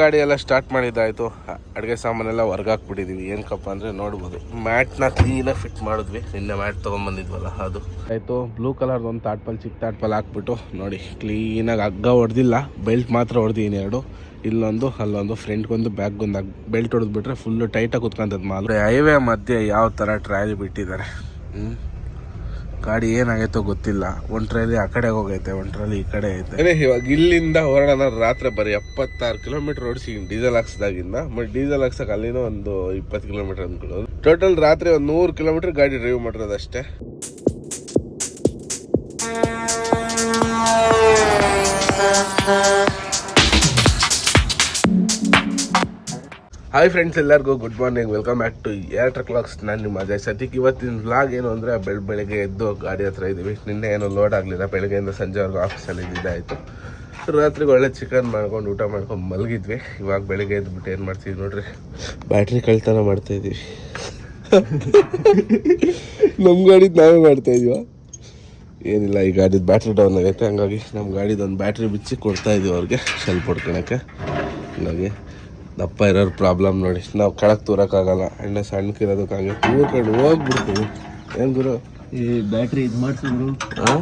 ಗಾಡಿ ಎಲ್ಲ ಸ್ಟಾರ್ಟ್ ಮಾಡಿದ್ದಾಯ್ತು. ಅಡುಗೆ ಸಾಮಾನೆಲ್ಲ ಹೊರ್ಗೆ ಹಾಕ್ಬಿಟ್ಟಿದೀವಿ ಏನಕ್ಕಪ್ಪ ಅಂದರೆ ನೋಡ್ಬೋದು. ಮ್ಯಾಟ್ನ ಕ್ಲೀನಾಗಿ ಫಿಟ್ ಮಾಡಿದ್ವಿ. ನಿನ್ನೆ ಮ್ಯಾಟ್ ತೊಗೊಂಬಂದಿದ್ವಲ್ಲ, ಅದು. ಆಯಿತು ಬ್ಲೂ ಕಲರ್ದು ಒಂದು ತಾಟ್ಪಲ್ ಚಿಕ್ಕ ತಾಟ್ಪಲ್ ಹಾಕ್ಬಿಟ್ಟು ನೋಡಿ ಕ್ಲೀನಾಗಿ ಹಗ್ಗ ಹೊಡೆದಿಲ್ಲ. ಬೆಲ್ಟ್ ಮಾತ್ರ ಹೊಡೆದಿದ್ದೀನಿ ಎರಡು. ಇಲ್ಲೊಂದು, ಅಲ್ಲೊಂದು ಫ್ರಂಟ್ಗೊಂದು ಬ್ಯಾಕ್ಗೊಂದು ಬೆಲ್ಟ್ ಹೊಡೆದ್ಬಿಟ್ರೆ ಫುಲ್ಲು ಟೈಟಾಗಿ ಕುತ್ಕೊಂತದ್ದು ಮಾಲ್. ಹೈವೇ ಮಧ್ಯೆ ಯಾವ ಥರ ಟ್ರಾಲಿ ಬಿಟ್ಟಿದ್ದಾರೆ? ಹ್ಞೂ ಗಾಡಿ ಏನಾಗೈತೋ ಗೊತ್ತಿಲ್ಲ. ಒಂದ್ ಟ್ರೈಲಿ ಆ ಕಡೆ ಹೋಗೈತೆ ಒಂದ್ ಟ್ರೈಲಿ ಈ ಕಡೆ ಐತೆ. ಇವಾಗ ಇಲ್ಲಿಂದ ಹೊರಡೋಣ ರಾತ್ರಿ ಬರೀ ಎಪ್ಪತ್ತಾರು ಕಿಲೋಮೀಟರ್ ಓಡಿಸಿ ಡೀಸೆಲ್ ಹಾಕ್ಸ್ದಾಗಿಂದ. ಬಟ್ ಡೀಸೆಲ್ ಹಾಕ್ಸಕ್ ಅಲ್ಲಿನೂ ಒಂದು ಇಪ್ಪತ್ತು ಕಿಲೋಮೀಟರ್ ಅಂದ್ಕೊಳ್ಳೋದು ಟೋಟಲ್ ರಾತ್ರಿ ಒಂದು ನೂರು ಕಿಲೋಮೀಟರ್ ಗಾಡಿ ಡ್ರೈವ್ ಮಾಡಿರೋದು ಅಷ್ಟೇ ಹಾಯ್ ಫ್ರೆಂಡ್ಸ್ ಎಲ್ಲರಿಗೂ good morning welcome back to air clocks ನಾನು ನಿಮ್ಮ ಅಜಯ್. ಸದ್ಯಕ್ಕೆ ಇವತ್ತಿನ ವ್ಲಾಗ್ ಏನು ಅಂದರೆ ಬೆಳ, ಬೆಳಗ್ಗೆ ಎದ್ದು ಗಾಡಿ ಹತ್ರ ಇದ್ದೀವಿ. ನಿನ್ನೆ ಏನೋ ಲೋಡ್ ಆಗಲಿಲ್ಲ. ಬೆಳಗ್ಗೆಯಿಂದ ಸಂಜೆವರೆಗೂ ಆಫೀಸಲ್ಲಿ ಇದ್ದಾಯಿತು ರಾತ್ರಿಗೆ ಒಳ್ಳೆ ಚಿಕನ್ ಮಾಡ್ಕೊಂಡು ಊಟ ಮಾಡ್ಕೊಂಡು ಮಲಗಿದ್ವಿ. ಇವಾಗ ಬೆಳಗ್ಗೆ ಎದ್ಬಿಟ್ಟು ಏನು ಮಾಡ್ತೀವಿ ನೋಡ್ರಿ. ಬ್ಯಾಟ್ರಿ ಕಳ್ತನ ಮಾಡ್ತಾ ಇದೀವಿ ನಮ್ಮ ಗಾಡಿದು ನಾವೇ ಮಾಡ್ತಾ ಇದೀವ ಏನಿಲ್ಲ, ಈ ಗಾಡಿದ ಬ್ಯಾಟ್ರಿ ಡೌನ್ ಆಗೈತೆ. ಹಂಗಾಗಿ ನಮ್ಮ ಗಾಡಿದು ಒಂದು ಬ್ಯಾಟ್ರಿ ಬಿಚ್ಚಿ ಇದೀವಿ ಅವ್ರಿಗೆ. ಸ್ವಲ್ಪ ಹೊಡ್ಕೊಳಕ್ಕೆ ಹಂಗಾಗಿ ದಪ್ಪ ಇರೋರು ಪ್ರಾಬ್ಲಮ್ ನೋಡಿ. ನಾವು ಕೆಳಗೆ ತೂರಕ್ಕಾಗಲ್ಲ. ಎಣ್ಣೆ ಸಣ್ಣಕ್ಕೆ ಇರೋದಕ್ಕಾಗಿ ತೂರ್ಕೊಂಡು ಹೋಗ್ಬಿಡ್ತೀವಿ. ಏನು ಗುರು? ಈ ಬ್ಯಾಟ್ರಿ ಇದು ಮಾಡ್ಸಿದ್ರು ಹಾಂ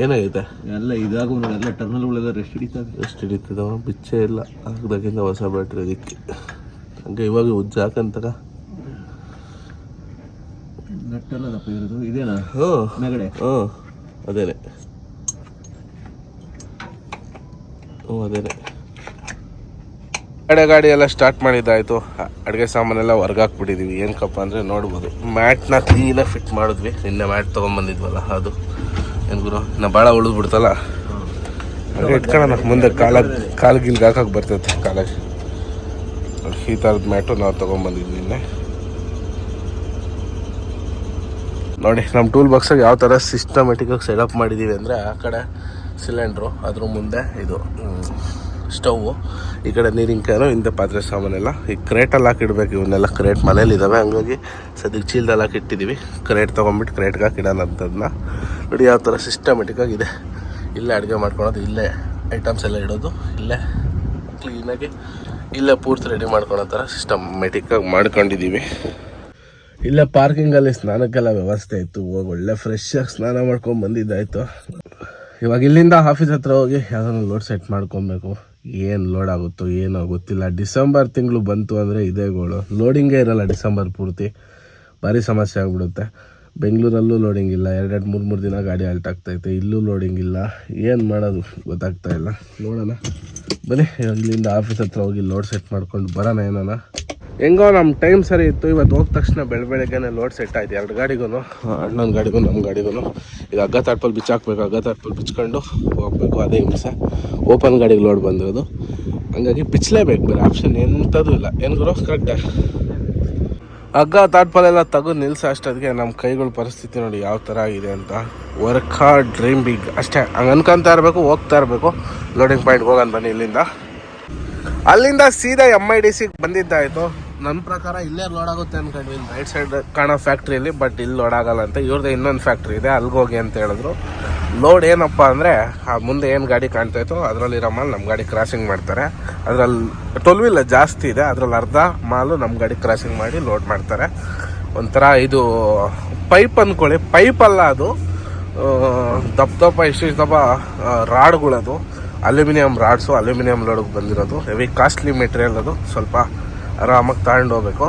ಏನಾಗೈತೆ? ಎಲ್ಲ ಇದಾಗು ಎಲ್ಲ ಟರ್ನಲ್ಗಳೆಲ್ಲ ರೆಸ್ಟ್ ಹಿಡಿತದೆ ರೆಸ್ಟ್ ಹಿಡಿತದವ ಬಿಚ್ಚೆ ಇಲ್ಲ. ಹಾಕ್ದಾಗಿಂದ ಹೊಸ ಬ್ಯಾಟ್ರಿ ಅದಕ್ಕೆ. ಹಂಗೆ ಇವಾಗ ಉಜ್ಜ ಹಾಕಂತಗ ನಟ್ಟೆಲ್ಲ ದಪ್ಪ ಇರೋದು. ಇದೇನಾ? ಹ್ಞೂ ಮೇಗಡೆ ಹ್ಞೂ ಅದೇನೆ. ಹ್ಞೂ ಅದೇನೆ. ಕಡೆ ಗಾಡಿ ಎಲ್ಲ ಸ್ಟಾರ್ಟ್ ಮಾಡಿದ್ದಾಯ್ತು. ಅಡುಗೆ ಸಾಮಾನೆಲ್ಲ ಹೊರ್ಗೆ ಹಾಕ್ಬಿಟ್ಟಿದೀವಿ ಏನಕ್ಕಪ್ಪ ಅಂದರೆ ನೋಡ್ಬೋದು. ಮ್ಯಾಟ್ನ ಕ್ಲೀನಾಗಿ ಫಿಟ್ ಮಾಡಿದ್ವಿ. ನಿನ್ನೆ ಮ್ಯಾಟ್ ತೊಗೊಂಬಂದಿದ್ವಲ್ಲ, ಅದು. ಏನು ಗುರು ನಾ ಭಾಳ ಉಳಿದ್ಬಿಡ್ತಲ್ಲ? ಹಾಗೆ ಇಟ್ಕೊಳ್ಳೋಣ. ಮುಂದೆ ಕಾಲ, ಕಾಲು ಗಿಲ್ಗೆ ಹಾಕಕ್ಕೆ ಬರ್ತೈತೆ ಕಾಲಾಗಿ ಈ ಥರದ ಮ್ಯಾಟು ನಾವು ತೊಗೊಂಬಂದಿದ್ವಿ ನಿನ್ನೆ. ನೋಡಿ ನಮ್ಮ ಟೂಲ್ ಬಾಕ್ಸಾಗಿ ಯಾವ ಥರ ಸಿಸ್ಟಮೆಟಿಕಾಗಿ ಸೆಟಪ್ ಮಾಡಿದ್ದೀವಿ ಅಂದರೆ ಆ ಕಡೆ ಸಿಲಿಂಡ್ರು ಅದ್ರ ಮುಂದೆ ಇದು ಸ್ಟವ್ವು ಈ ಕಡೆ ನೀರಿನ ಕ್ಯಾನು ಹಿಂದೆ ಪಾತ್ರೆ ಸಾಮಾನೆಲ್ಲ. ಈ ಕ್ರೇಟಲ್ಲಿ ಹಾಕಿಡ್ಬೇಕು, ಇವನ್ನೆಲ್ಲ ಕ್ರೇಟ್ ಮನೇಲಿ ಇದ್ದಾವೆ ಹಂಗಾಗಿ ಸದ್ಯಕ್ಕೆ ಚೀಲದಲ್ಲಿ ಹಾಕಿಟ್ಟಿದ್ದೀವಿ ಕ್ರೇಟ್ ತೊಗೊಂಬಿಟ್ಟು ಕ್ರೇಟ್ಗೆ ಹಾಕಿಡೋಣ ಅಂಥದ್ದನ್ನ ನೋಡಿ ಯಾವ ಥರ ಸಿಸ್ಟಮೆಟಿಕ್ಕಾಗಿದೆ ಇಲ್ಲೇ ಅಡುಗೆ ಮಾಡ್ಕೊಳೋದು, ಇಲ್ಲೇ ಐಟಮ್ಸ್ ಎಲ್ಲ ಇಡೋದು, ಇಲ್ಲೇ ಕ್ಲೀನಾಗಿ ಇಲ್ಲೇ ಪೂರ್ತಿ ರೆಡಿ ಮಾಡ್ಕೊಳೋ ಥರ ಸಿಸ್ಟಮೆಟಿಕ್ಕಾಗಿ ಮಾಡ್ಕೊಂಡಿದ್ದೀವಿ ಇಲ್ಲೇ ಪಾರ್ಕಿಂಗಲ್ಲಿ ಸ್ನಾನಕ್ಕೆಲ್ಲ ವ್ಯವಸ್ಥೆ ಇತ್ತು. ಹೋಗಿ ಒಳ್ಳೆ ಆಗಿ ಸ್ನಾನ ಮಾಡ್ಕೊಂಡು ಬಂದಿದ್ದಾಯ್ತು. ಇವಾಗ ಇಲ್ಲಿಂದ ಆಫೀಸ್ ಹತ್ರ ಹೋಗಿ ಯಾವ್ದಾದ್ರು ಲೋಡ್ ಸೆಟ್ ಮಾಡ್ಕೊಬೇಕು. ಏನು ಲೋಡ್ ಆಗುತ್ತೋ ಏನೋ ಗೊತ್ತಿಲ್ಲ. ಡಿಸೆಂಬರ್ ತಿಂಗಳು ಬಂತು ಅಂದರೆ ಇದೇ ಗೋಳು ಲೋಡಿಂಗೇ ಇರಲ್ಲ ಡಿಸೆಂಬರ್ ಪೂರ್ತಿ. ಭಾರಿ ಸಮಸ್ಯೆ ಆಗ್ಬಿಡುತ್ತೆ. ಬೆಂಗಳೂರಲ್ಲೂ ಲೋಡಿಂಗ್ ಇಲ್ಲ. ಎರಡೆರಡು ಮೂರು ಮೂರು ದಿನ ಗಾಡಿ ಅಲ್ಟ್ ಆಗ್ತೈತೆ ಇಲ್ಲೂ ಲೋಡಿಂಗ್ ಇಲ್ಲ. ಏನು ಮಾಡೋದು? ಗೊತ್ತಾಗ್ತಾ ಇಲ್ಲ. ನೋಡೋಣ. ಬನ್ನಿ, ಇಲ್ಲಿಂದ ಆಫೀಸ್ ಹತ್ರ ಹೋಗಿ ಲೋಡ್ ಸೆಟ್ ಮಾಡ್ಕೊಂಡು ಬರೋಣ ಏನಾನ. ಹೆಂಗೋ ನಮ್ಮ ಟೈಮ್ ಸರಿ ಇತ್ತು. ಇವತ್ತು ಹೋದ ತಕ್ಷಣ ಬೆಳ ಬೆಳಗ್ಗೆನೆ ಲೋಡ್ ಸೆಟ್ ಆಯ್ತು. ಎರಡು ಗಾಡಿಗೂ ಅಣ್ಣನ ಗಾಡಿಗೂ ನಮ್ಮ ಗಾಡಿಗೂ ಈಗ ಹಗ್ಗ ತಾಟ್ಪಲ್ ಬಿಚ್ಚಾಕ್ಬೇಕು ಹಗ್ಗ ತಾಟ್ಪಲ್ಲಿ ಬಿಚ್ಕೊಂಡು ಹೋಗ್ಬೇಕು. ಅದೇ ಹಿಂಸ. ಓಪನ್ ಗಾಡಿಗೆ ಲೋಡ್ ಬಂದಿರೋದು. ಹಂಗಾಗಿ ಬಿಚ್ಚಲೇಬೇಕು ಬೇರೆ ಆಪ್ಷನ್ ಎಂಥದ್ದು ಇಲ್ಲ. ಏನು ಗುರು? ಕರೆಕ್ಟ್ ಹಗ್ಗ ತಾಟ್ಪಲ್ಲೆಲ್ಲ ತೆಗೆದು ನಿಲ್ಸ ಅಷ್ಟೊತ್ತಿಗೆ. ನಮ್ಮ ಕೈಗಳ ಪರಿಸ್ಥಿತಿ ನೋಡಿ ಯಾವ ಥರ ಆಗಿದೆ ಅಂತ. ವರ್ಕ್ ಹಾರ್ಡ್ ಡ್ರೀಮ್ ಬಿಗ್ ಅಷ್ಟೇ. ಹಂಗೆ ಅನ್ಕೊಂತಾ ಇರಬೇಕು, ಹೋಗ್ತಾ ಇರಬೇಕು. ಲೋಡಿಂಗ್ ಪಾಯಿಂಟ್ಗೆ ಹೋಗೋಣ ಬನ್ನಿ ಇಲ್ಲಿಂದ. ಅಲ್ಲಿಂದ ಸೀದಾ ಎಂ ಐ ಡಿ ಸಿಗೆ ಬಂದಿದ್ದಾಯಿತು. ನನ್ನ ಪ್ರಕಾರ ಇಲ್ಲೇ ಲೋಡ್ ಆಗುತ್ತೆ ಅನ್ಕೊಂಡ್ವಿ. ರೈಟ್ ಸೈಡ್ ಕಾಣೋ ಫ್ಯಾಕ್ಟ್ರಿಯಲ್ಲಿ ಬಟ್ ಇಲ್ಲಿ ಲೋಡ್ ಆಗಲ್ಲ ಅಂತ. ಇವ್ರದ್ದು ಇನ್ನೊಂದು ಫ್ಯಾಕ್ಟ್ರಿ ಇದೆ ಅಲ್ಲಿಗೆ ಹೋಗಿ ಅಂತ ಹೇಳಿದ್ರು. ಲೋಡ್ ಏನಪ್ಪ ಅಂದರೆ, ಆ ಮುಂದೆ ಏನು ಗಾಡಿ ಕಾಣ್ತಾಯಿತ್ತು ಅದರಲ್ಲಿರೋ ಮಾಲ್ ನಮ್ಮ ಗಾಡಿ ಕ್ರಾಸಿಂಗ್ ಮಾಡ್ತಾರೆ. ಅದರಲ್ಲಿ ಟೊಲ್ವಿಲ್ಲ ವೀಲ್ ಜಾಸ್ತಿ ಇದೆ ಅದರಲ್ಲಿ ಅರ್ಧ ಮಾಲು ನಮ್ಮ ಗಾಡಿ ಕ್ರಾಸಿಂಗ್ ಮಾಡಿ ಲೋಡ್ ಮಾಡ್ತಾರೆ. ಒಂಥರ ಇದು ಪೈಪ್ ಅಂದ್ಕೊಳ್ಳಿ ಪೈಪ್ ಅಲ್ಲ ಅದು ದಪ್ಪ ದಪ್ಪ ಇಷ್ಟು ದಪ್ಪ ರಾಡ್ಗಳದು. ಅಲ್ಯೂಮಿನಿಯಂ ರಾಡ್ಸು, ಅಲ್ಯೂಮಿನಿಯಂ ಲೋಡ್ಗೆ ಬಂದಿರೋದು. ಹೆವಿ ಕಾಸ್ಟ್ಲಿ ಮೆಟೀರಿಯಲ್ ಅದು. ಸ್ವಲ್ಪ ಆರಾಮಾಗಿ ತಗೊಂಡು ಹೋಗ್ಬೇಕು.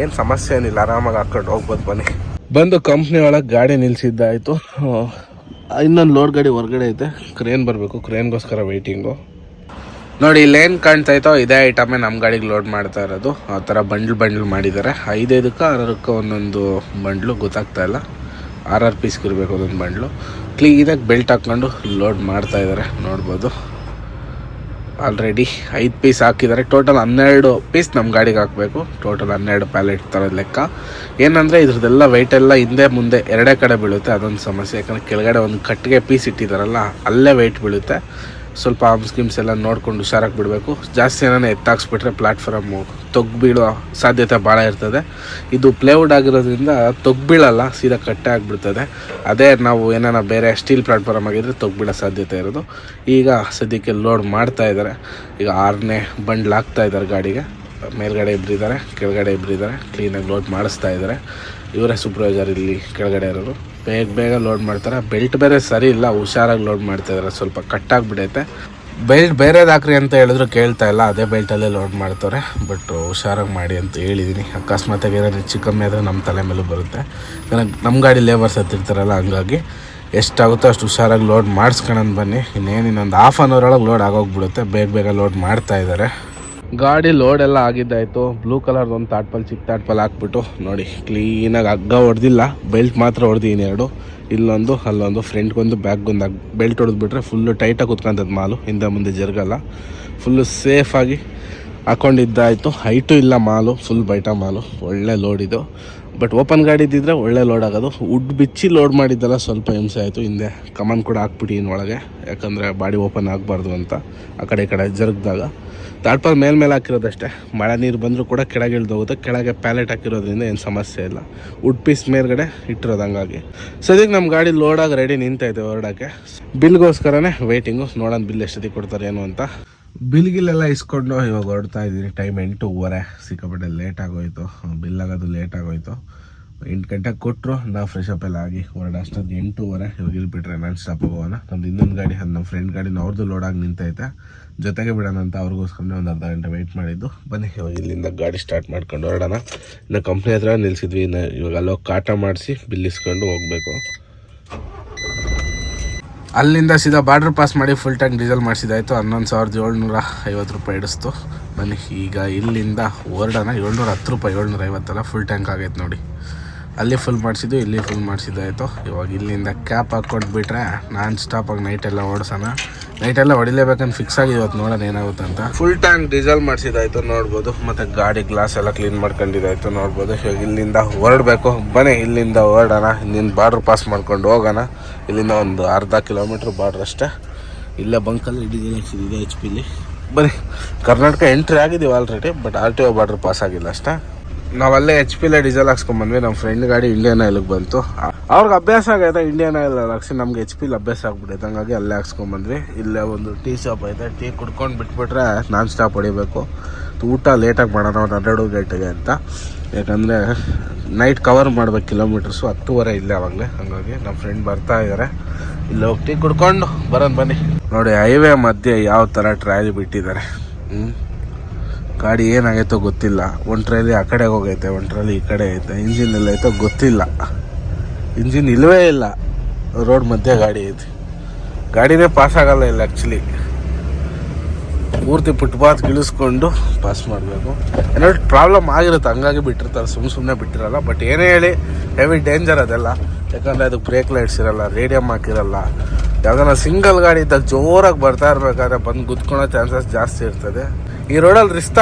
ಏನು ಸಮಸ್ಯೆ ಏನಿಲ್ಲ ಆರಾಮಾಗಿ ಹಾಕೊಂಡು ಹೋಗ್ಬೋದು ಬನ್ನಿ. ಬಂದು ಕಂಪ್ನಿ ಒಳಗೆ ಗಾಡಿ ನಿಲ್ಸಿದ್ದಾಯಿತು. ಇನ್ನೊಂದು ಲೋಡ್ ಗಾಡಿ ಹೊರಗಡೆ ಐತೆ. ಕ್ರೇನ್ ಬರಬೇಕು ಕ್ರೇನ್ಗೋಸ್ಕರ ವೆಯ್ಟಿಂಗು ನೋಡಿ ಇಲ್ಲೇನು ಕಾಣ್ತಾ ಇತ್ತೋ ಇದೇ ಐಟಮೇ ನಮ್ಮ ಗಾಡಿಗೆ ಲೋಡ್ ಮಾಡ್ತಾ ಇರೋದು. ಆ ಥರ ಬಂಡ್ಲ್ ಬಂಡ್ಲ್ ಮಾಡಿದ್ದಾರೆ. ಐದೈದಕ್ಕೆ ಆರಕ್ಕೆ ಒಂದೊಂದು ಬಂಡ್ಲು ಗೊತ್ತಾಗ್ತಾ ಇಲ್ಲ. ಆರ್ ಆರ್ ಪೀಸ್ಗೆ ಇರಬೇಕು ಒಂದೊಂದು ಬಂಡ್ಲು. ಕ್ಲೀನಾಗಿ ಬೆಲ್ಟ್ ಹಾಕ್ಕೊಂಡು ಲೋಡ್ ಮಾಡ್ತಾ ಇದ್ದಾರೆ ನೋಡ್ಬೋದು. ಆಲ್ರೆಡಿ ಐದು ಪೀಸ್ ಹಾಕಿದ್ದಾರೆ. ಟೋಟಲ್ ಹನ್ನೆರಡು ಪೀಸ್ ನಮ್ಮ ಗಾಡಿಗೆ ಹಾಕಬೇಕು. ಟೋಟಲ್ ಹನ್ನೆರಡು ಪ್ಯಾಲೆಟ್ ಥರದ ಲೆಕ್ಕ. ಏನಂದರೆ ಇದ್ರದ್ದೆಲ್ಲ ವೆಯ್ಟ್ ಎಲ್ಲ ಹಿಂದೆ ಮುಂದೆ ಎರಡೇ ಕಡೆ ಬೀಳುತ್ತೆ. ಅದೊಂದು ಸಮಸ್ಯೆ. ಯಾಕಂದರೆ ಕೆಳಗಡೆ ಒಂದು ಕಟ್ಟಿಗೆ ಪೀಸ್ ಇಟ್ಟಿದ್ದಾರಲ್ಲ ಅಲ್ಲೇ ವೆಯ್ಟ್ ಬೀಳುತ್ತೆ. ಸ್ವಲ್ಪ ಆರ್ಮ್ಸ್ ಗಿಮ್ಸ್ ಎಲ್ಲ ನೋಡ್ಕೊಂಡು ಹುಷಾರಾಗಿ ಬಿಡಬೇಕು. ಜಾಸ್ತಿ ಏನಾನ ಎತ್ತಾಕ್ಸ್ಬಿಟ್ರೆ ಪ್ಲಾಟ್ಫಾರಮ್ಮು ತೊಗ್ಬೀಳೋ ಸಾಧ್ಯತೆ ಭಾಳ ಇರ್ತದೆ. ಇದು ಪ್ಲೇವುಡ್ ಆಗಿರೋದ್ರಿಂದ ತೊಗ್ಬೀಳಲ್ಲ, ಸೀದಾ ಕಟ್ಟೆ ಆಗಿಬಿಡ್ತದೆ. ಅದೇ ನಾವು ಏನಾನ ಬೇರೆ ಸ್ಟೀಲ್ ಪ್ಲಾಟ್ಫಾರಮ್ ಆಗಿದ್ದರೆ ತೊಗ್ ಬೀಳೋ ಸಾಧ್ಯತೆ ಇರೋದು. ಈಗ ಸದ್ಯಕ್ಕೆ ಲೋಡ್ ಮಾಡ್ತಾ ಇದ್ದಾರೆ ಈಗ ಆರನೇ ಬಂಡ್ಲ್ ಹಾಕ್ತಾ ಇದ್ದಾರೆ ಗಾಡಿಗೆ. ಮೇಲ್ಗಡೆ ಇಬ್ಬರಿದ್ದಾರೆ ಕೆಳಗಡೆ ಇಬ್ಬರಿದ್ದಾರೆ ಕ್ಲೀನಾಗಿ ಲೋಡ್ ಮಾಡಿಸ್ತಾ ಇದ್ದಾರೆ ಇವರೇ ಸೂಪರ್ವೈಸರ್ ಇಲ್ಲಿ ಕೆಳಗಡೆ ಇರೋರು. ಬೇಗ ಬೇಗ ಲೋಡ್ ಮಾಡ್ತಾರೆ. ಬೆಲ್ಟ್ ಬೇರೆ ಸರಿ ಇಲ್ಲ, ಹುಷಾರಾಗಿ ಲೋಡ್ ಮಾಡ್ತಾ ಇದ್ದಾರೆ ಸ್ವಲ್ಪ ಕಟ್ಟಾಗ್ಬಿಡೈತೆ ಬೆಲ್ಟ್ ಬೇರೆ ಹಾಕ್ರಿ ಅಂತ ಹೇಳಿದ್ರು ಕೇಳ್ತಾ ಇಲ್ಲ. ಅದೇ ಬೆಲ್ಟಲ್ಲೇ ಲೋಡ್ ಮಾಡ್ತಾರೆ ಬಟ್ ಹುಷಾರಾಗಿ ಮಾಡಿ ಅಂತ ಹೇಳಿದ್ದೀನಿ ಅಕಸ್ಮಾತಾಗಿ ಏನಾದ್ರು ಹೆಚ್ಚು ಕಮ್ಮಿ ಆದರೆ ನಮ್ಮ ತಲೆ ಮೇಲೂ ಬರುತ್ತೆ. ನಮ್ಮ ಗಾಡಿ ಲೇಬರ್ಸ್ ಹತ್ತಿರ್ತಾರಲ್ಲ, ಹಂಗಾಗಿ ಎಷ್ಟಾಗುತ್ತೋ ಅಷ್ಟು ಹುಷಾರಾಗಿ ಲೋಡ್ ಮಾಡಿಸ್ಕೊಳ್ಳೋಣ ಬನ್ನಿ. ಇನ್ನೇನು ಇನ್ನೊಂದು ಹಾಫ್ ಆನ್ ಅವರ್ ಒಳಗೆ ಲೋಡ್ ಆಗೋಗ್ಬಿಡುತ್ತೆ. ಬೇಗ ಬೇಗ ಲೋಡ್ ಮಾಡ್ತಾ ಇದ್ದಾರೆ ಗಾಡಿ ಲೋಡ್ ಎಲ್ಲ ಆಗಿದ್ದಾಯಿತು. ಬ್ಲೂ ಕಲರ್ದು ಒಂದು ತಾಟ್ಪಲ್ ಚಿಕ್ಕ ತಾಟ್ಪಲ್ ಹಾಕ್ಬಿಟ್ಟು ನೋಡಿ ಕ್ಲೀನಾಗಿ ಹಗ್ಗ ಹೊಡೆದಿಲ್ಲ. ಬೆಲ್ಟ್ ಮಾತ್ರ ಹೊಡೆದೀನಿ ಎರಡು. ಇಲ್ಲೊಂದು, ಅಲ್ಲೊಂದು ಫ್ರಂಟ್ಗೊಂದು ಬ್ಯಾಕ್ಗೊಂದು ಬೆಲ್ಟ್ ಹೊಡೆದ್ಬಿಟ್ರೆ ಫುಲ್ಲು ಟೈಟಾಗಿ ಕುತ್ಕೊಂತದ್ದು ಮಾಲು. ಹಿಂದೆ ಮುಂದೆ ಜರುಗಲ್ಲ. ಫುಲ್ಲು ಸೇಫಾಗಿ ಹಾಕೊಂಡಿದ್ದಾಯಿತು. ಹೈಟು ಇಲ್ಲ ಮಾಲು ಫುಲ್ ಬೈಟ ಮಾಲು. ಒಳ್ಳೆ ಲೋಡ್ ಇದು. ಬಟ್ ಓಪನ್ ಗಾಡಿ ಇದ್ದಿದ್ರೆ ಒಳ್ಳೆ ಲೋಡ್ ಆಗೋದು. ಉಡ್ ಬಿಚ್ಚಿ ಲೋಡ್ ಮಾಡಿದ್ದೆಲ್ಲ ಸ್ವಲ್ಪ ಹಿಂಸೆ ಆಯಿತು. ಹಿಂದೆ ಕಮಾನ್ ಕೂಡ ಹಾಕ್ಬಿಟ್ಟು ಒಳಗೆ. ಯಾಕಂದರೆ ಬಾಡಿ ಓಪನ್ ಆಗಬಾರ್ದು ಅಂತ ಆ ಕಡೆ ಈ ಕಡೆ ಜರುಗ್ದಾಗ. ತಾಡ್ಪಾಲ್ ಮೇಲ್ಮೇಲೆ ಹಾಕಿರೋದಷ್ಟೇ. ಮಳೆ ನೀರು ಬಂದರೂ ಕೂಡ ಕೆಳಗೆ ಇಳ್ದೋಗುತ್ತೆ. ಕೆಳಗೆ ಪ್ಯಾಲೆಟ್ ಹಾಕಿರೋದ್ರಿಂದ ಏನು ಸಮಸ್ಯೆ ಇಲ್ಲ. ವುಡ್ ಪೀಸ್ ಮೇಲ್ಗಡೆ ಇಟ್ಟಿರೋದು ಹಂಗಾಗಿ. ಸದ್ಯಕ್ಕೆ ನಮ್ಮ ಗಾಡಿ ಲೋಡಾಗಿ ರೆಡಿ ನಿಂತೈತೆ ಹೊರಡೋಕ್ಕೆ. ಬಿಲ್ಗೋಸ್ಕರನೇ ವೆಯ್ಟಿಂಗು ನೋಡೋಣ ಬಿಲ್ ಎಷ್ಟೊತ್ತಿಗೆ ಕೊಡ್ತಾರೆ ಏನು ಅಂತ. ಬಿಲ್ಗಿಲ್ಲೆಲ್ಲ ಇಸ್ಕೊಂಡು ಇವಾಗ ಹೊರಡ್ತಾ ಇದ್ದೀನಿ. ಟೈಮ್ ಎಂಟೂವರೆ. ಸಿಕ್ಕಾಪಟ್ಟೆ ಲೇಟ್ ಆಗೋಯ್ತು. ಬಿಲ್ ಆಗೋದು ಲೇಟ್ ಆಗೋಯ್ತು. ಎಂಟು ಗಂಟೆಗೆ ಕೊಟ್ಟರು ನಾವು ಫ್ರೆಶ್ ಅಪ್ ಎಲ್ಲ ಆಗಿ ಹೊರಡ. ಅಷ್ಟೊಂದು ಎಂಟೂವರೆ. ಇವಾಗ ಇಲ್ಲಿ ಬಿಟ್ಟರೆ ನಾನು ಸ್ಟಾಪ್ ಹೋಗೋಣ ನಮ್ದು ಇನ್ನೊಂದು ಗಾಡಿ ಅದು ನಮ್ಮ ಫ್ರೆಂಡ್ ಗಾಡಿನ ಅವ್ರದ್ದು ಲೋಡಾಗಿ ನಿಂತೈತೆ. ಜೊತೆಗೆ ಬಿಡೋಣ ಅಂತ ಅವ್ರಿಗೋಸ್ಕರನೇ ಒಂದು ಅರ್ಧ ಗಂಟೆ ವೆಯ್ಟ್ ಮಾಡಿದ್ದು. ಬನ್ನಿ, ಇವಾಗ ಇಲ್ಲಿಂದ ಗಾಡಿ ಸ್ಟಾರ್ಟ್ ಮಾಡ್ಕೊಂಡು ಹೊರಡೋಣ. ಇನ್ನು ಕಂಪ್ನಿ ಹತ್ರ ನಿಲ್ಸಿದ್ವಿ, ಇನ್ನು ಇವಾಗ ಅಲ್ಲೋಗಿ ಕಾಟ ಮಾಡಿಸಿ ಬಿಲ್ಲಿಸ್ಕೊಂಡು ಹೋಗಬೇಕು. ಅಲ್ಲಿಂದ ಸೀದಾ ಬಾರ್ಡ್ರ್ ಪಾಸ್ ಮಾಡಿ ಫುಲ್ ಟ್ಯಾಂಕ್ ಡೀಸೆಲ್ ಮಾಡಿಸಿದಾಯಿತು, ಹನ್ನೊಂದು ಸಾವಿರದ ಏಳ್ನೂರ ಐವತ್ತು ರೂಪಾಯಿ ಇಡಿಸ್ತು ಬನ್ನಿ, ಈಗ ಇಲ್ಲಿಂದ ಹೊರಡೋಣ. ಏಳ್ನೂರ ಹತ್ತು ರೂಪಾಯಿ ಏಳ್ನೂರ ಐವತ್ತಲ್ಲ ಫುಲ್ ಟ್ಯಾಂಕ್ ಆಗೈತೆ ನೋಡಿ. ಅಲ್ಲಿ ಫುಲ್ ಮಾಡಿಸಿದ್ದು ಇಲ್ಲಿ ಫುಲ್ ಮಾಡಿಸಿದ್ದಾಯಿತು. ಇವಾಗ ಇಲ್ಲಿಂದ ಕ್ಯಾಪ್ ಹಾಕ್ಕೊಂಡು ಬಿಟ್ರೆ ನಾನ್ ಸ್ಟಾಪಾಗಿ ನೈಟೆಲ್ಲ ಓಡಿಸೋಣ. ನೈಟೆಲ್ಲ ಹೊಡಿಲೇಬೇಕಂತ ಫಿಕ್ಸ್ ಆಗಿ ಇವತ್ತು ನೋಡೋಣ ಏನಾಗುತ್ತೆ ಅಂತ. ಫುಲ್ ಟ್ಯಾಂಕ್ ಡೀಸೆಲ್ ಮಾಡಿಸಿದಾಯ್ತು ನೋಡ್ಬೋದು. ಮತ್ತು ಗಾಡಿ ಗ್ಲಾಸ್ ಎಲ್ಲ ಕ್ಲೀನ್ ಮಾಡ್ಕೊಂಡಿದ್ದಾಯ್ತು ನೋಡ್ಬೋದು. ಇವಾಗ ಇಲ್ಲಿಂದ ಹೊರಡಬೇಕು. ಬನ್ನಿ, ಇಲ್ಲಿಂದ ಹೊರಡೋಣ. ಇಲ್ಲಿಂದ ಬಾರ್ಡ್ರ್ ಪಾಸ್ ಮಾಡ್ಕೊಂಡು ಹೋಗೋಣ. ಇಲ್ಲಿಂದ ಒಂದು ಅರ್ಧ ಕಿಲೋಮೀಟ್ರ್ ಬಾರ್ಡ್ರ್ ಅಷ್ಟೇ. ಇಲ್ಲೇ ಬಂಕಲ್ಲಿ ಡೀಸೆಲ್ ಇದೆ ಎಚ್ ಪಿಲಿ ಬನ್ನಿ, ಕರ್ನಾಟಕ ಎಂಟ್ರಿ ಆಗಿದ್ದೀವಿ already but R T O border pass ಆಗಿಲ್ಲ ಅಷ್ಟೇ. ನಾವಲ್ಲೇ ಎಚ್ ಪಿಲೇ ಡೀಸೆಲ್ ಹಾಕ್ಸ್ಕೊಂಬಂದ್ವಿ ನಮ್ಮ ಫ್ರೆಂಡ್ ಗಾಡಿ ಇಂಡಿಯನ್ ಆಯಿಲ್ಗೆ ಬಂತು. ಅವ್ರಿಗೆ ಅಭ್ಯಾಸ ಆಗೈತೆ ಇಂಡಿಯನ್ ಆಯಿಲ್ ಹಾಕ್ಸಿ. ನಮ್ಗೆ ಎಚ್ ಪಿಲಿ ಅಭ್ಯಾಸ ಆಗ್ಬಿಟ್ಟೈತೆ ಹಂಗಾಗಿ ಅಲ್ಲೇ ಹಾಕ್ಸ್ಕೊಂಬಂದ್ವಿ ಇಲ್ಲೇ ಒಂದು ಟೀ ಶಾಪ್ ಐತೆ. ಟೀ ಕುಡ್ಕೊಂಡು ಬಿಟ್ಬಿಟ್ರೆ ನಾನ್ ಸ್ಟಾಪ್ ಹೊಡಿಬೇಕು. ಊಟ ಲೇಟಾಗಿ ಮಾಡೋಣ, ಒಂದು ಹನ್ನೆರಡು ಗಂಟೆಗೆ ಅಂತ. ಯಾಕಂದರೆ ನೈಟ್ ಕವರ್ ಮಾಡ್ಬೇಕು ಕಿಲೋಮೀಟರ್ಸು ಹತ್ತುವರೆ ಇಲ್ಲೇ ಅವಾಗಲೇ. ಹಂಗಾಗಿ ನಮ್ಮ ಫ್ರೆಂಡ್ ಬರ್ತಾ ಇದ್ದಾರೆ ಇಲ್ಲಿ ಹೋಗಿ ಟೀ ಕುಡ್ಕೊಂಡು ಬರೋಣ ಬನ್ನಿ. ನೋಡಿ ಹೈವೇ ಮಧ್ಯೆ ಯಾವ ಥರ ಟ್ರಾಯಲ್ ಬಿಟ್ಟಿದ್ದಾರೆ. ಹ್ಞೂ ಗಾಡಿ ಏನಾಗೈತೋ ಗೊತ್ತಿಲ್ಲ. ಒಂದು ಟ್ರೈಲಿ ಆ ಕಡೆಗೆ ಹೋಗೈತೆ, ಒಂದು ಟ್ರೈಲಿ ಈ ಕಡೆ ಐತೆ. ಇಂಜಿನ್ ಎಲ್ಲ ಐತೋ ಗೊತ್ತಿಲ್ಲ. ಇಂಜಿನ್ ಇಲ್ಲವೇ ಇಲ್ಲ. ರೋಡ್ ಮಧ್ಯೆ ಗಾಡಿ ಐತಿ. ಗಾಡಿನೇ ಪಾಸ್ ಆಗಲ್ಲ ಇಲ್ಲ ಆ್ಯಕ್ಚುಲಿ ಪೂರ್ತಿ ಫುಟ್ಪಾತ್ ಗಿಳಿಸ್ಕೊಂಡು ಪಾಸ್ ಮಾಡಬೇಕು. ಏನಾದ್ರು ಪ್ರಾಬ್ಲಮ್ ಆಗಿರುತ್ತೆ, ಹಂಗಾಗಿ ಬಿಟ್ಟಿರ್ತಾರೆ. ಸುಮ್ಮ ಸುಮ್ಮನೆ ಬಿಟ್ಟಿರಲ್ಲ. ಬಟ್ ಏನೇ ಹೇಳಿ ಹೆವಿ ಡೇಂಜರ್ ಅದೆಲ್ಲ. ಯಾಕಂದರೆ ಅದಕ್ಕೆ ಬ್ರೇಕ್ ಲೈಟ್ಸ್ ಇರಲ್ಲ ರೇಡಿಯಮ್ ಹಾಕಿರಲ್ಲ. ಯಾವ್ದಾರ ಸಿಂಗಲ್ ಗಾಡಿ ಇದ್ದಾಗ ಜೋರಾಗಿ ಬರ್ತಾ ಇರ್ಬೇಕಾದ್ರೆ ಬಂದು ಗುದ್ಕೊಳೋ ಚಾನ್ಸಸ್ ಜಾಸ್ತಿ ಇರ್ತದೆ. ಈ ರೋಡಲ್ಲಿ ರಿಸ್ಕ್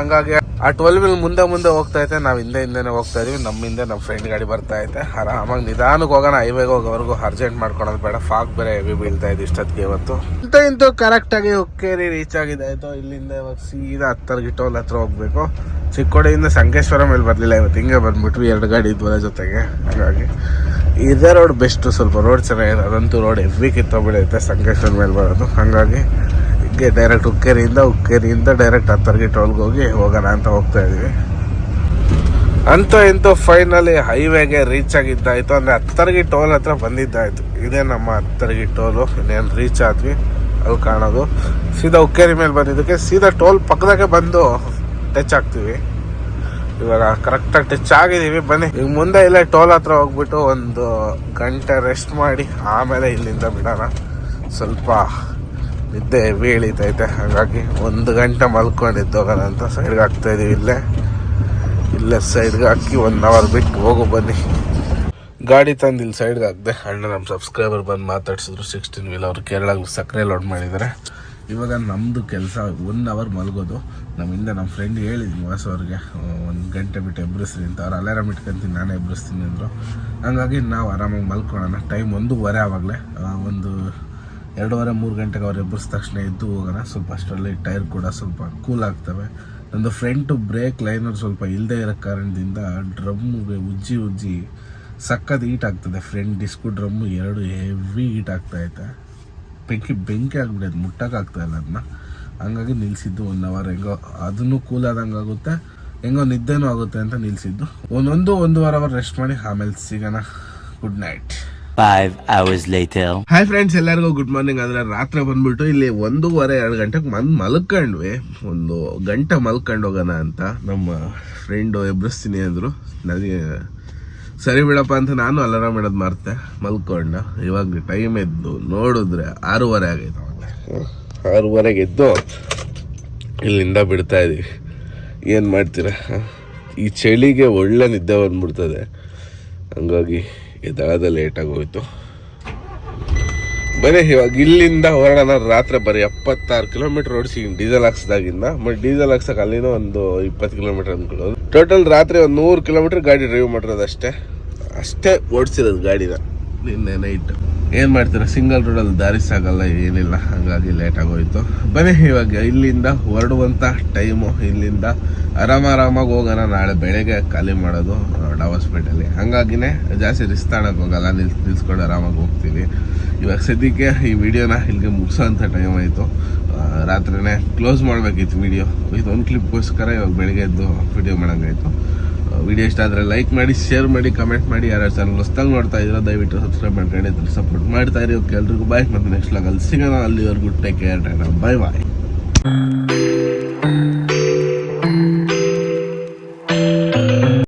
ಹಂಗಾಗಿ ಆ ಟ್ವೆಲ್ ವೀಲ್ ಮುಂದೆ ಮುಂದೆ ಹೋಗ್ತಾ ಐತೆ ನಾವು ಹಿಂದೆ ಹಿಂದೆನೇ ಹೋಗ್ತಾ ಇದೀವಿ. ನಮ್ಮ ಹಿಂದೆ ನಮ್ಮ ಫ್ರೆಂಡ್ ಗಾಡಿ ಬರ್ತಾ ಐತೆ. ಆರಾಮಾಗಿ ನಿಧಾನಕ್ಕೆ ಹೋಗೋಣ. ಹೈವೇಗೆ ಹೋಗೋವರೆಗೂ ಅರ್ಜೆಂಟ್ ಮಾಡ್ಕೊಳೋದು ಬೇಡ. ಫಾಗ್ ಬೇರೆ ಹೆವಿ ಬೀಳ್ತಾ ಇದೆ ಇಷ್ಟೊತ್ತಿಗೆ ಇವತ್ತು. ಇಂತ ಇಂತೂ ಕರೆಕ್ಟಾಗಿ ಹುಕ್ಕೇರಿ ರೀಚ್ ಆಗಿದೆ. ಇಲ್ಲಿಂದ ಇವಾಗ ಸೀದಾ ಹತ್ತರ್ಗಿ ಟೋಲ್ ಹತ್ರ ಹೋಗ್ಬೇಕು. ಚಿಕ್ಕೋಡೆಯಿಂದ ಸಂಕೇಶ್ವರ ಮೇಲೆ ಬರಲಿಲ್ಲ ಇವತ್ತು. ಹಿಂಗೆ ಬಂದ್ಬಿಟ್ವಿ ಎರಡು ಗಾಡಿ ಇದ್ವಲ್ಲ ಜೊತೆಗೆ. ಹಾಗಾಗಿ ಇದೇ ರೋಡ್ ಬೆಸ್ಟು ಸ್ವಲ್ಪ ರೋಡ್ ಚೆನ್ನಾಗಿದೆ. ಅದಂತೂ ರೋಡ್ ಹೆವಿ ಕಿತ್ತೋಗ್ಬಿಡೈತೆ ಸಂಕೇಶ್ವರ ಮೇಲೆ ಬರೋದು. ಹಾಗಾಗಿ ಹಿಂಗೆ ಡೈರೆಕ್ಟ್ ಹುಕ್ಕೇರಿಯಿಂದ ಹುಕ್ಕೇರಿಯಿಂದ ಡೈರೆಕ್ಟ್ ಹತ್ತರ್ಗಿ ಟೋಲ್ಗೆ ಹೋಗಿ ಹೋಗೋಣ ಅಂತ ಹೋಗ್ತಾ ಇದ್ದೀವಿ. ಅಂತ ಇಂತೂ ಫೈನಲಿ ಹೈವೇಗೆ ರೀಚ್ ಆಗಿದ್ದಾಯಿತು. ಅಂದರೆ ಹತ್ತರ್ಗಿ ಟೋಲ್ ಹತ್ರ ಬಂದಿದ್ದಾಯಿತು. ಇದೇ ನಮ್ಮ ಹತ್ತರ್ಗಿ ಟೋಲು ಇನ್ನೇನು ರೀಚ್ ಆದ್ವಿ. ಅಲ್ಲಿ ಕಾಣೋದು. ಸೀದಾ ಉಕ್ಕೇರಿ ಮೇಲೆ ಬಂದಿದ್ದಕ್ಕೆ ಸೀದಾ ಟೋಲ್ ಪಕ್ಕದಾಗೆ ಬಂದು ಟಚ್ ಆಗ್ತೀವಿ ಇವಾಗ ಕರೆಕ್ಟಾಗಿ ಟಚ್ ಆಗಿದ್ದೀವಿ. ಬನ್ನಿ. ಈಗ ಮುಂದೆ ಇಲ್ಲೇ ಟೋಲ್ ಹತ್ರ ಹೋಗ್ಬಿಟ್ಟು ಒಂದು ಗಂಟೆ ರೆಸ್ಟ್ ಮಾಡಿ ಆಮೇಲೆ ಇಲ್ಲಿಂದ ಬಿಡೋಣ. ಸ್ವಲ್ಪ ನಿದ್ದೆ ಬೀಳಿತೈತೆ ಹಾಗಾಗಿ ಒಂದು ಗಂಟೆ ಮಲ್ಕೊಂಡಿದ್ದು ಹೋಗೋಣ ಅಂತ. ಸೈಡ್ಗೆ ಹಾಕ್ತಾಯಿದ್ದೀವಿ ಇಲ್ಲೇ. ಇಲ್ಲೇ ಸೈಡ್ಗೆ ಹಾಕಿ ಒನ್ ಅವರ್ ಬಿಟ್ಟು ಹೋಗು, ಬನ್ನಿ. ಗಾಡಿ ತಂದು ಇಲ್ಲಿ ಸೈಡ್ಗೆ ಹಾಕಿದೆ. ಅಣ್ಣ ನಮ್ಮ ಸಬ್ಸ್ಕ್ರೈಬರ್ ಬಂದು ಮಾತಾಡ್ಸಿದ್ರು. ಸಿಕ್ಸ್ಟೀನ್ ವೀಲ್ ಅವರು ಕೇರಳಕ್ಕೆ ಸಕ್ಕರೆ ಲೋಡ್ ಮಾಡಿದ್ದಾರೆ. ಇವಾಗ ನಮ್ಮದು ಕೆಲಸ ಒನ್ ಅವರ್ ಮಲಗೋದು. ನಮ್ಮಿಂದ ನಮ್ಮ ಫ್ರೆಂಡ್ ಹೇಳಿದ್ವಿ ವಾಸು ಅವ್ರಿಗೆ ಒಂದು ಗಂಟೆ ಬಿಟ್ಟು ಎಬ್ಬರಿಸ್ರಿ ಅಂತ. ಅವ್ರು ಅಲಾರಾಮ್ ಇಟ್ಕೊಂತೀನಿ, ನಾನೇ ಎಬ್ಬರಿಸ್ತೀನಿ ಅಂದರು. ಹಂಗಾಗಿ ನಾವು ಆರಾಮಾಗಿ ಮಲ್ಕೊಳ್ಳೋಣ ಟೈಮ್ ಒಂದೂವರೆ ಆವಾಗಲೇ. ಒಂದು ಎರಡೂವರೆ, ಮೂರು ಗಂಟೆಗೆ ಅವ್ರು ಎಬ್ಬರಿಸಿದ ತಕ್ಷಣ ಎದ್ದು ಹೋಗೋಣ. ಸ್ವಲ್ಪ ಅಷ್ಟರಲ್ಲಿ ಟೈರ್ ಕೂಡ ಸ್ವಲ್ಪ ಕೂಲ್ ಆಗ್ತವೆ. ನಂದು ಫ್ರಂಟ್ ಬ್ರೇಕ್ ಲೈನರ್ ಸ್ವಲ್ಪ ಇಲ್ಲದೆ ಇರೋ ಕಾರಣದಿಂದ ಡ್ರಮ್ಗೆ ಉಜ್ಜಿ ಉಜ್ಜಿ ಸಕ್ಕದ ಈಟ್ ಆಗ್ತದೆ. ಫ್ರಂಟ್ ಡಿಸ್ಕು ಡ್ರಮ್ಮು ಎರಡು ಹೆವಿ ಈಟ್ ಆಗ್ತಾ ಐತೆ ಬೆಂಕಿ ಬೆಂಕಿ ಆಗ್ಬಿಡೋದು. ಮುಟ್ಟಕ್ಕಾಗ್ತಾಯಿಲ್ಲ ಅದನ್ನ ಹಂಗಾಗಿ ನಿಲ್ಸಿದ್ದು ಒನ್ ಅವರ್ ಹೆಂಗೋ ಅದನ್ನು ಕೂಲ್ ಆದಂಗೆ ಆಗುತ್ತೆ. ಹೆಂಗೋ ನಿದ್ದೆನೂ ಆಗುತ್ತೆ ಅಂತ ನಿಲ್ಸಿದ್ದು. ಒಂದೊಂದು ಒಂದೂವರೆ ಅವರ್ ರೆಸ್ಟ್ ಮಾಡಿ ಆಮೇಲೆ ಸಿಗೋಣ. Good night Five hours later. Hi friends ಎಲ್ಲರಿಗೂ ಗುಡ್ ಮಾರ್ನಿಂಗ್ ಅಂದ್ರೆ ರಾತ್ರಿ ಬಂದ್ಬಿಟ್ಟು ಇಲ್ಲಿ ಒಂದೂವರೆ, ಎರಡು ಗಂಟೆಗೆ ಮನ್ ಮಲ್ಕೊಂಡ್ವಿ. ಒಂದು ಗಂಟೆ ಮಲ್ಕೊಂಡು ಹೋಗೋಣ ಅಂತ ನಮ್ಮ ಫ್ರೆಂಡು ಎಬ್ರಿಸ್ತೀನಿ ಅಂದರು. ನನಗೆ, ಸರಿ ಬಿಡಪ್ಪ ಅಂತ ನಾನು ಅಲಾರಾಮ್ ಇಡೋದು ಮರ್ತೆ, ಮಲ್ಕೊಂಡ. ಇವಾಗ ಟೈಮ್ ಎದ್ದು ನೋಡಿದ್ರೆ ಆರೂವರೆ ಆಗೈತೆ. ಆರೂವರೆಗೆ ಎದ್ದು ಇಲ್ಲಿಂದ ಬಿಡ್ತಾ ಇದ್ದೀವಿ ಏನು ಮಾಡ್ತೀರಾ? ಈ ಚಳಿಗೆ ಒಳ್ಳೆ ನಿದ್ದೆ ಬಂದ್ಬಿಡ್ತದೆ. ಹಂಗಾಗಿ ಎದ್ದಾದ ಲೇಟಾಗಿ ಹೋಯ್ತು ಬರೀ ಇವಾಗ ಇಲ್ಲಿಂದ ಹೊರಡೋಣ. ರಾತ್ರಿ ಬರೀ ಎಪ್ಪತ್ತಾರು ಕಿಲೋಮೀಟರ್ ಓಡಿಸಿ ಡೀಸೆಲ್ ಹಾಕ್ಸ್ದಾಗಿಂದ. ಮತ್ತೆ ಡೀಸೆಲ್ ಹಾಕ್ಸಕ್ಕೆ ಅಲ್ಲಿನೂ ಒಂದು ಇಪ್ಪತ್ತು ಕಿಲೋಮೀಟರ್ ಅಂದ್ಕೊಳ್ಳೋದು ಟೋಟಲ್ ರಾತ್ರಿ ಒಂದು ನೂರು ಕಿಲೋಮೀಟರ್ ಗಾಡಿ ಡ್ರೈವ್ ಮಾಡಿರೋದು ಅಷ್ಟೇ. ಅಷ್ಟೇ ಓಡಿಸಿರೋದು ಗಾಡಿನ. ನಿನ್ನೆ ನೈಟ್ ಏನು ಮಾಡ್ತೀರಾ? ಸಿಂಗಲ್ ರೋಡಲ್ಲಿ ದಾರಿ ಸಾಗಲ್ಲ, ಏನಿಲ್ಲ. ಹಾಗಾಗಿ ಲೇಟ್ ಆಗೋಯ್ತು. ಬನ್ನಿ, ಇವಾಗ ಇಲ್ಲಿಂದ ಹೊರಡುವಂಥ ಟೈಮು ಇಲ್ಲಿಂದ ಆರಾಮ ಆರಾಮಾಗಿ ಹೋಗೋಣ. ನಾಳೆ ಬೆಳಗ್ಗೆ ಖಾಲಿ ಮಾಡೋದು ಡಾವಸ್ಪೇಟಲ್ಲಿ ಹಂಗಾಗಿನೇ ಜಾಸ್ತಿ ರಿಸ್ಕ್ ತಗೊಳಕ್ ಹೋಗಲ್ಲ. ನಿಲ್ಸ್ ನಿಲ್ಸ್ಕೊಂಡು ಆರಾಮಾಗಿ ಹೋಗ್ತೀವಿ. ಇವಾಗ ಸದ್ಯಕ್ಕೆ ಈ ವಿಡಿಯೋನ ಇಲ್ಲಿಗೆ ಮುಗಿಸೋಂಥ ಟೈಮ್ ಆಯಿತು. ರಾತ್ರಿನೇ ಕ್ಲೋಸ್ ಮಾಡಬೇಕಿತ್ತು ವಿಡಿಯೋ ಇದೊಂದು ಕ್ಲಿಪ್ಗೋಸ್ಕರ ಇವಾಗ ಬೆಳಗ್ಗೆ ಎದ್ದು ವಿಡಿಯೋ ಮಾಡೋಂಗಾಯ್ತು. ವಿಡಿಯೋ ಇಷ್ಟ ಆದರೆ ಲೈಕ್ ಮಾಡಿ ಶೇರ್ ಮಾಡಿ ಕಮೆಂಟ್ ಮಾಡಿ. ಯಾರ್ಯಾರು ಚಾನಲ್ ಹೊಸ್ದಾಗಿ ನೋಡ್ತಾ ಇದ್ದೀರೋ ದಯವಿಟ್ಟು ಸಬ್ಸ್ಕ್ರೈಬ್ ಮಾಡ್ಕೊಂಡು ಇದ್ರೆ ಸಪೋರ್ಟ್ ಮಾಡ್ತಾ ಇರಿ. ಓಕೆ, ಎಲ್ರಿಗೂ ಬಾಯ್ ಮತ್ತೆ ನೆಕ್ಸ್ಟ್ ಲಾಗಲ್ಲಿ ಸಿಗೋಣ. ಅಲ್ಲಿವರೆಗೂ ಟೇಕ್ ಕೇರ್ ಬಾಯ್ ಬಾಯ್